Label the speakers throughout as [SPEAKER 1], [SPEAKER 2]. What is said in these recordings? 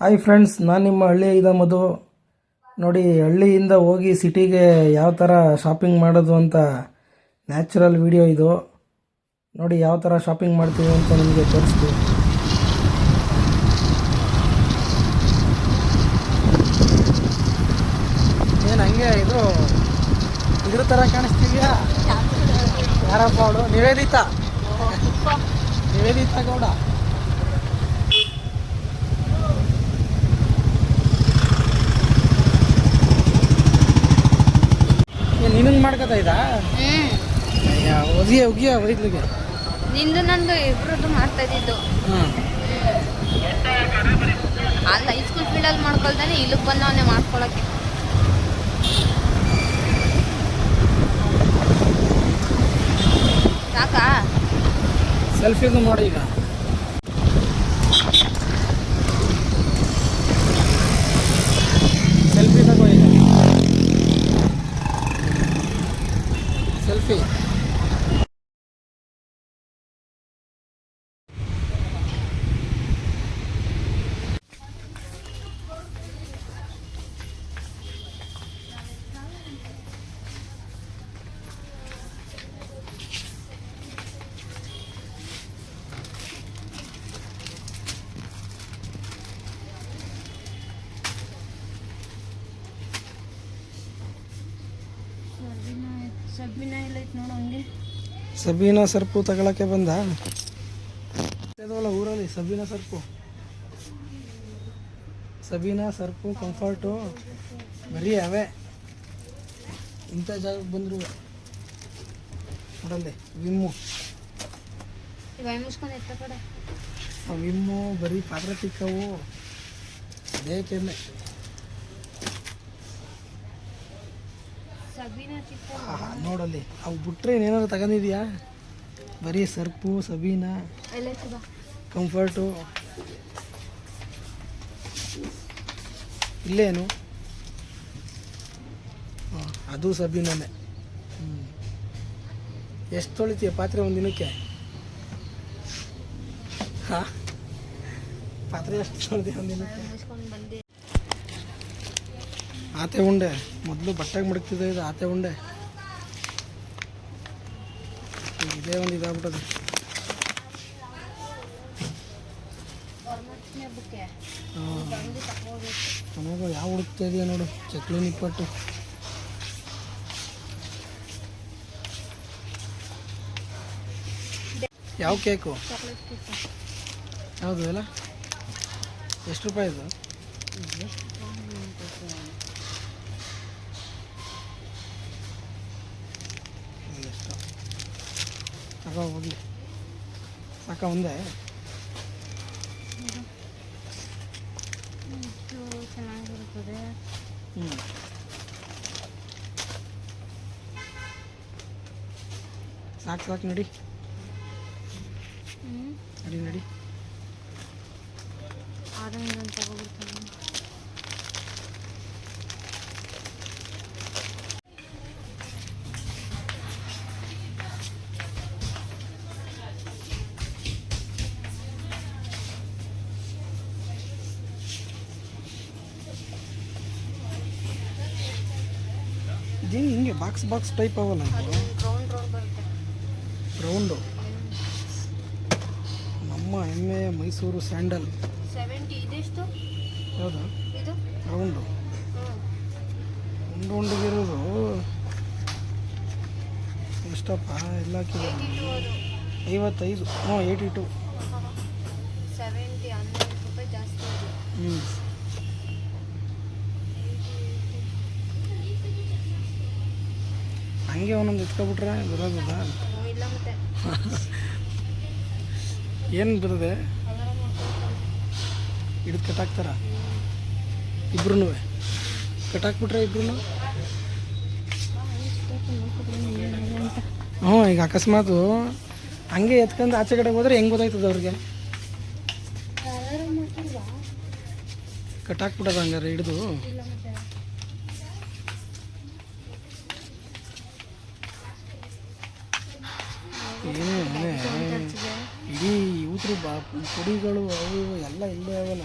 [SPEAKER 1] Hi friends ನಾನು ನಿಮ್ಮ ಹಳ್ಳಿಯಿಂದ ಮಧು. ನೋಡಿ, ಹಳ್ಳಿಯಿಂದ ಹೋಗಿ ಸಿಟಿಗೆ ಯಾವ ಥರ ಶಾಪಿಂಗ್ ಮಾಡೋದು ಅಂತ ನ್ಯಾಚುರಲ್ ವಿಡಿಯೋ ಇದು. ನೋಡಿ, ಯಾವ ಥರ ಶಾಪಿಂಗ್ ಮಾಡ್ತೀವಿ ಅಂತ ನಿಮಗೆ ತೋರಿಸ್ತೀವಿ. ಏನು ಹಂಗೆ ಇದು, ಇದ್ರ ಥರ ಕಾಣಿಸ್ತಿದ್ಯಾ? ಯಾರಪ್ಪ ಅವಳು? ನಿವೇದಿತಾ? ನಿವೇದಿತಾ ಗೌಡ? ಮಾಡ್ಕೊತಾ ಇದ್ದಾ?
[SPEAKER 2] ಹ್ಮ್.
[SPEAKER 1] ಒಗಿಯ ಒಗಿಯ ವೈದ್ಲಿಗೆ
[SPEAKER 2] ನಿಂದು ನಂದು ಇಬ್ರದ್ದು ಮಾಡ್ತಾ ಇದ್ದಿದ್ದು.
[SPEAKER 1] ಹಾಂ
[SPEAKER 2] ಅಲ್ಲಿ ಹೈಸ್ಕೂಲ್ ಫೀಲ್ಡಲ್ಲಿ ಮಾಡ್ಕೊಳ್ತಾನೆ ಇಲ್ಲಿಗೆ ಬಂದವನೇ ಮಾಡ್ಕೊಳಕ್ಕೆ. ಸಾಕಾ?
[SPEAKER 1] ಸೆಲ್ಫಿಗೂ ನೋಡಿ ಈಗ ಸೆಲ್ಫಿ ತಗೋ ಈಗ ಸೆಲ್ಫಿ
[SPEAKER 2] ಸಬ್ಬಿನ ಇಲ್ಲ ಐತೆ ನೋಡು ಹಂಗೆ.
[SPEAKER 1] ಸಬೀನಾ ಸರ್ಪು ತಗೊಳಕ್ಕೆ ಬಂದ? ಊರಲ್ಲಿ Sabena Surf. Sabena Surf comfort ಬರೀ ಅವೇ. ಇಂಥ ಜಾಗಕ್ಕೆ ಬಂದರು. ನೋಡಲ್ಲಿ ವಿಮ್ಮು. ವಿಮ್ಮು ಬರೀ ಪಾತ್ರ ತಿಕ್ಕವು. ಅದೇ ಕೆಮ್ಮೆ
[SPEAKER 2] ಸಬ್ಬಿನ ಚಿಕ್ಕ
[SPEAKER 1] ಆಹಾ, ನೋಡಲ್ಲಿ. ಅವು ಬಿಟ್ರೆ ಏನೇನಾದ್ರು ತಗೊಂಡಿದ್ಯಾ? ಬರೀ ಸರ್ಪು ಸಬೀನಾ ಕಂಫರ್ಟು ಇಲ್ಲೇನು? ಅದು ಸಬೀನೇ ಹ್ಞೂ ಎಷ್ಟು ತೊಳಿತೀಯ ಪಾತ್ರೆ ಒಂದು ದಿನಕ್ಕೆ? ಹಾಂ? ಪಾತ್ರೆ ಎಷ್ಟು ತೊಳಿತೀಯ ಒಂದು ದಿನಕ್ಕೆ? ಆತೆ ಉಂಡೆ. ಮೊದಲು ಬಟ್ಟೆಗೆ ಮಡಗ್ತಿದ್ದೆ, ಇದು ಆತೆ ಉಂಡೆ. ಇದೇ ಒಂದು ಇದಾಗ್ಬಿಟ್ಟದು. ನಮಗೂ ಯಾವ ಹುಡುಕ್ತಾ ಇದೆಯಾ ನೋಡು, ಚಕ್ಲಿ ನಿಪ್ಪಟ್ಟು. ಯಾವ ಕೇಕು? ಯಾವುದು ಎಲ್ಲ? ಎಷ್ಟು ರೂಪಾಯಿ ಇದು ಎಷ್ಟು ತಗೋ ಹೋಗಲಿ ಸಾಕ ಒಂದೇ?
[SPEAKER 2] ಇದು ಚೆನ್ನಾಗಿರುತ್ತದೆ.
[SPEAKER 1] ಹ್ಞೂ ಸಾಕು ಸಾಕು ನಡಿ. ನಡಿ ನಡಿ. ಇದೇನು ಹಿಂಗೆ ಬಾಕ್ಸ್ ಬಾಕ್ಸ್ ಟೈಪ್ ಅವಲ್ಲ
[SPEAKER 2] ರೌಂಡ್
[SPEAKER 1] ನಮ್ಮ ಎಮ್ಮೆ ಮೈಸೂರು ಸ್ಯಾಂಡಲ್. ಹೌದಾ ರೌಂಡು ಉಂಡು ಉಂಡಿಗಿರೋದು ಎಷ್ಟಪ್ಪ? ಎಲ್ಲ ಐವತ್ತೈದು. ಹ್ಞೂ ಏಯ್ಟಿ ಟು
[SPEAKER 2] ಸೆವೆಂಟಿ ಹನ್ನೆರಡು ರೂಪಾಯಿ ಜಾಸ್ತಿ ಅದು
[SPEAKER 1] ಹ್ಞೂ ಹಂಗೆ ಒಂದೊಂದು ಎತ್ಕೊಬಿಟ್ರೆ ಬರೋದಿಲ್ಲ. ಏನು
[SPEAKER 2] ಮಾಡ್ಕೊಳ್ತಾರೆ
[SPEAKER 1] ಹಿಡಿದು ಕಟ್ಟಾಕ್ತಾರ? ಇಬ್ರು ಕಟ್ಟಾಕ್ಬಿಟ್ರೆ ಇಬ್ರು ಹ್ಞೂ, ಈಗ ಅಕಸ್ಮಾತು ಹಂಗೆ ಎತ್ಕೊಂಡು ಆಚೆ ಕಡೆ ಹೋದ್ರೆ ಹೆಂಗೆ ಗೊತ್ತಾಯ್ತದ ಅವ್ರಿಗೆ? ಕಟ್ಟಾಕ್ಬಿಟ್ಟದ ಹಂಗಾರೆ, ಹಿಡಿದು? ಯೂತ್ರು ಬಾ ಪುಡಿಗಳು ಅವು ಇವು ಎಲ್ಲ ಇಲ್ಲೇ ಅವಲ್ಲ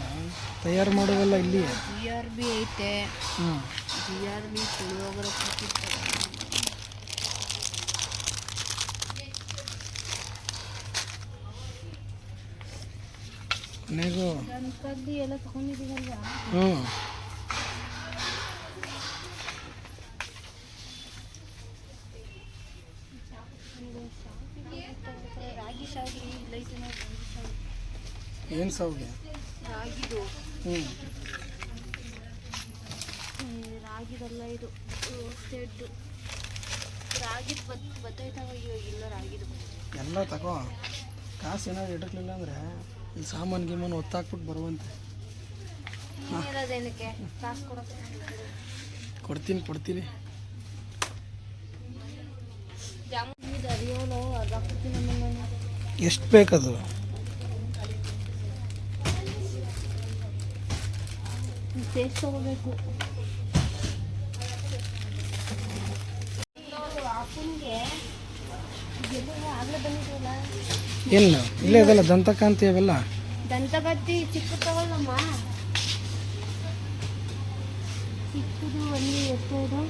[SPEAKER 1] ತಯಾರು ಮಾಡೋವೆಲ್ಲ ಇಲ್ಲಿ
[SPEAKER 2] ಜಿ ಆರ್ ಬಿ ಐತೆ.
[SPEAKER 1] ಹ್ಞೂ
[SPEAKER 2] ಜಿ ಆರ್ ಬಿ ಪುಳಿಯೋಗರೆ ಕೊಟ್ಟಿರ್ತಾರೆ ಕಡ್ಡಿ ಎಲ್ಲ ತಗೊಂಡಿದ್ದೀವಲ್ವಾ
[SPEAKER 1] ಹ್ಞೂ ಸಾವಿಗೆ
[SPEAKER 2] ರಾಗಿದು.
[SPEAKER 1] ಹ್ಞೂ
[SPEAKER 2] ರಾಗಿದಲ್ಲ ಇದು ರೋಸ್ಟೆಡ್ ರಾಗಿದು ಬತ್ ಬತ್ತೈತಾವ ಅಯ್ಯೋ ಇಲ್ಲ ರಾಗಿದು.
[SPEAKER 1] ಎಲ್ಲ ತಗೋ. ಕಾಸು ಏನಾದ್ರು ಇಡಕ್ಲಿಲ್ಲ ಅಂದರೆ ಈ ಸಾಮಾನು ಗೀಮಾನು ಒತ್ತಾಕ್ಬಿಟ್ಟು ಬರುವಂತೆ.
[SPEAKER 2] ಇರೋದೇನಕ್ಕೆ ಕಾಸು ಕೊಡೋಕೆ
[SPEAKER 1] ಕೊಡ್ತೀನಿ ಕೊಡ್ತೀನಿ.
[SPEAKER 2] ಜಾಮೂನ್ ಅದು ಹಾಕ್ಬಿಡ್ತೀನಿ ಆಮೇಲೆ
[SPEAKER 1] ಎಷ್ಟು ಬೇಕದು?
[SPEAKER 2] ಟೇಸ್ಟ್ ತೊಗೋಬೇಕು
[SPEAKER 1] ಏನು? ಇಲ್ಲೇ ಅದಲ್ಲ ದಂತಕಾಂತಿ ಅವೆಲ್ಲ?
[SPEAKER 2] ದಂತಗತ್ತಿ ಚಿಕ್ಕ ತಗೊಳ್ಳಮ್ಮ ಚಿಕ್ಕದು ಅಲ್ಲಿ ಎಷ್ಟು ಇದು.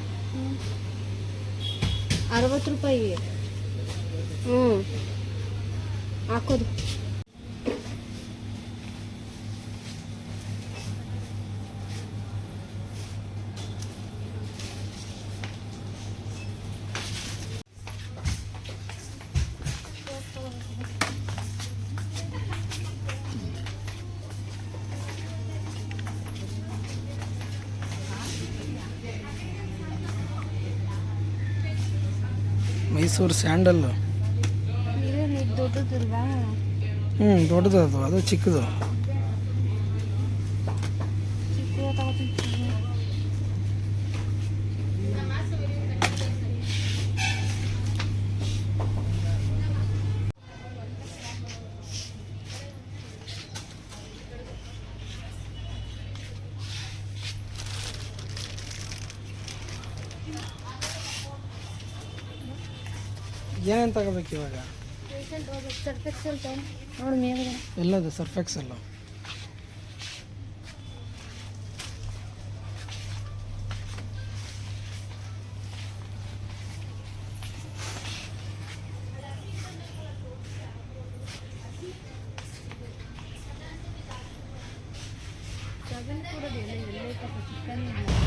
[SPEAKER 2] ಅರವತ್ತು ರೂಪಾಯಿ. ಹ್ಞೂ ಹಾಕೋದು.
[SPEAKER 1] ಮೈಸೂರು
[SPEAKER 2] ದೊಡ್ಡದಲ್ವಾ
[SPEAKER 1] ಹ್ಞೂ ದೊಡ್ಡದು ಅದು. ಅದು ಚಿಕ್ಕದು. ಏನೇನು ತಗೋಬೇಕು ಇವಾಗ
[SPEAKER 2] ಪೇಷಂಟ್ ಹೋಗ್ಬೇಕು ಸರ್ಫೆಕ್ಸಲ್ ಟೈಮ್ ನೋಡಿ ಮೇಲ್ಗಡೆ
[SPEAKER 1] ಎಲ್ಲದು ಸರ್ಫೆಕ್ಸ್ ಎಲ್ಲ
[SPEAKER 2] ಸೆವೆನ್ ಕೊಡೋದು ಎಲ್ಲ ಎಲ್ಲೈತಪ್ಪ ಚಿಕನ್ ಇಲ್ಲ